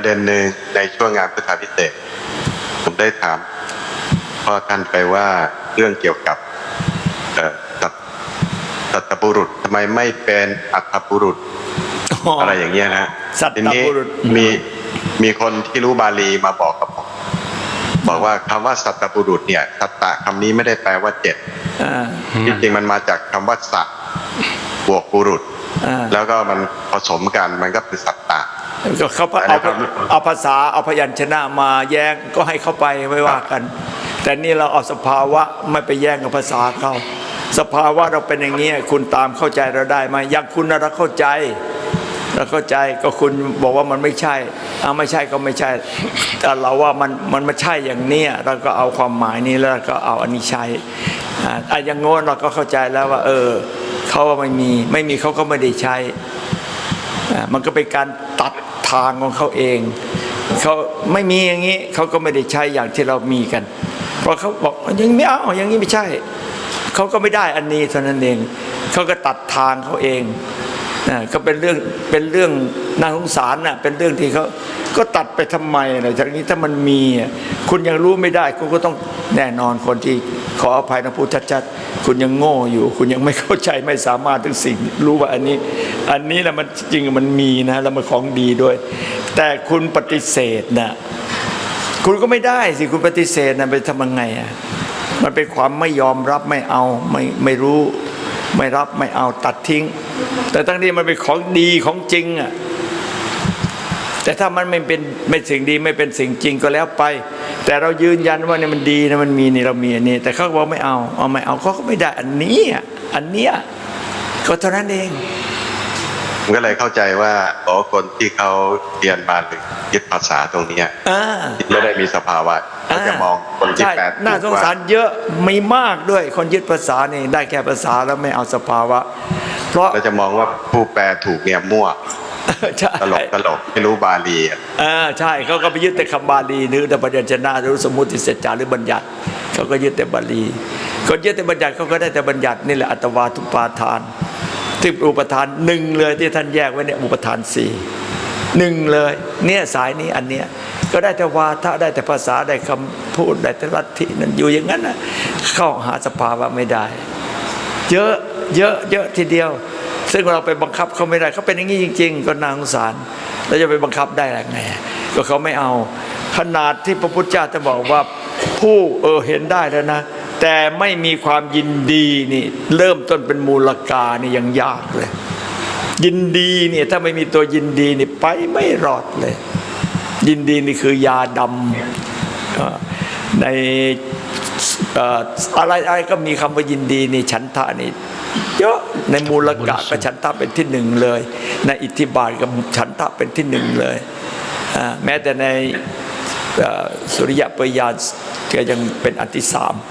ประเด็นหนึ่งในช่วงงานพุทธาพิเศษกผมได้ถามพ่อท่านไปว่าเรื่องเกี่ยวกับเอ่อสัตสัตบุรุษทำไมไม่เป็นอัตบุรุษ อะไรอย่างเงี้ยนะสัตตบุรุษทีนี้มีมีคนที่รู้บาลีมาบอกกับผมบอกว่าคำว่าสัตบุรุษเนี่ยสัตตะคำนี้ไม่ได้แปลว่าเจ็ดอ่าจริงๆมันมาจากคำว่าสัตบวกบุรุษอ่าแล้วก็มันผสมกันมันก็เป็นสัตตะ ก็เขาอันนี้เอาครับเอาภาษาเอาพยัญชนะมาแย้งก็ให้เข้าไปไม่ว่ากัน แต่นี่เราเอาสภาวะไม่ไปแย่งกับภาษาเขาสภาวะเราเป็นอย่างนี้คุณตามเข้าใจเราได้ไหมอย่างคุณน่ะเราเข้าใจเราเข้าใจก็คุณบอกว่ามันไม่ใช่เอาไม่ใช่ก็ไม่ใช่ แต่เราว่ามันมันไม่ใช่อย่างเนี้ยเราก็เอาความหมายนี้แล้วก็เอาอันนี้ใช้อ่าอะอย่างโง่นเราก็เข้าใจแล้วว่า เออเขาว่าไม่มีไม่มีเขาก็ไม่ได้ใช้อ่ามันก็เป็นการตัด ทางของเขาเองเขาไม่มีอย่างนี้เขาก็ไม่ได้ใช้อย่างที่เรามีกัน เพราะเขาบอกอยังไม่เอาอย่างนี้ไม่ใช่เขาก็ไม่ได้อันนี้เท่านั้นเองเขาก็ตัดทางเขาเอง ก็เป็นเรื่องเป็นเรื่องน่าสงสารน่ะเป็นเรื่องที่เขาก็ตัดไปทำไมล่ะจากนี้ถ้ามันมีคุณยังรู้ไม่ได้ คุณก็ต้องแน่นอนคนที่ขออภัยนะพูดชัดๆคุณยังโง่อยู่ คุณยังไม่เข้าใจไม่สามารถถึงสิ่ง รู้ว่าอันนี้ อันนี้แหละมันจริงมันมีนะแล้วมันของดีด้วย แต่คุณปฏิเสธนะคุณก็ไม่ได้สิคุณปฏิเสธนะไปทำยังไงอะมันเป็นความไม่ยอมรับไม่เอาไม่ไม่รู้ ไม่รับไม่เอาตัดทิ้ง แต่ทั้งนี้มันเป็นของดีของจริงอะแต่ถ้ามันไม่เป็นไม่สิ่งดีไม่เป็นสิ่งจริงก็แล้วไป แต่เรายืนยันว่าเนี่ยมันดีนะมันมีนี่เรามีอันนี้ แต่เขาบอกไม่เอาเอาไม่เอาเขาก็ไม่ได้อันนี้ยอันเนี้ยก็เท่านั้นเอง ผมก็เลยเข้าใจว่าอ๋อคนที่เขาเรียนมาหรือยึดภาษาตรงเนี้ยอ่าที่ไม่ได้มีสภาวะเขาจะมองคนที่ใช่แปดน่าสงสารเยอะมีมากด้วยคนยึดภาษานี่ได้แค่ภาษาแล้วไม่เอาสภาวะ เพราะ เราจะมองว่าผู้แปลถูกเนี่ยมั่ว ใช่ตลกตลกไม่รู้บาลีอะเออใช่เขาก็ไปยึดแต่คำบาลีหรือแต่ปัญญชนะหรือสมมุติเสจจาหรือบัญญัติเขาก็ยึดแต่บาลีคนยึดแต่บัญญัติเขาก็ได้แต่บัญญัตินี่แหละอัตวาทุปาทาน ที่อุปทานหนึ่งเลยที่ท่านแยกไว้เนี่ยอุปทานสี่หนึ่งเลย เนี่ยสายนี้อันเนี้ยก็ได้แต่วาทะได้แต่ภาษาได้คำพูดได้แต่ลัทธินั่นอยู่อย่างนั้นนะเข้าหาสภาวะไม่ได้ เยอะเยอะเยอะทีเดียว ซึ่งเราไปบังคับเขาไม่ได้เขาเป็นอย่างนี้จริง ๆ ก็นางสารเราจะไปบังคับได้ยังไงก็เขาไม่เอา ขนาดที่พระพุทธเจ้าจะบอกว่าผู้เออเห็นได้แล้วนะ แต่ไม่มีความยินดีนี่ เริ่มต้นเป็นมูลกานี่ยังยากเลย ยินดีเนี่ยถ้าไม่มีตัวยินดีนี่ไปไม่รอดเลย ยินดีนี่คือยาดำในอะไรอะไรก็มีคำว่ายินดีนี่ฉันทะนี่เยอะในมูลกะก็ฉันทะเป็นที่หนึ่งเลย ในอิทธิบาทก็ฉันทะเป็นที่หนึ่งเลยแม้แต่ในสุริยะปยานก็ยังเป็นอันที่สาม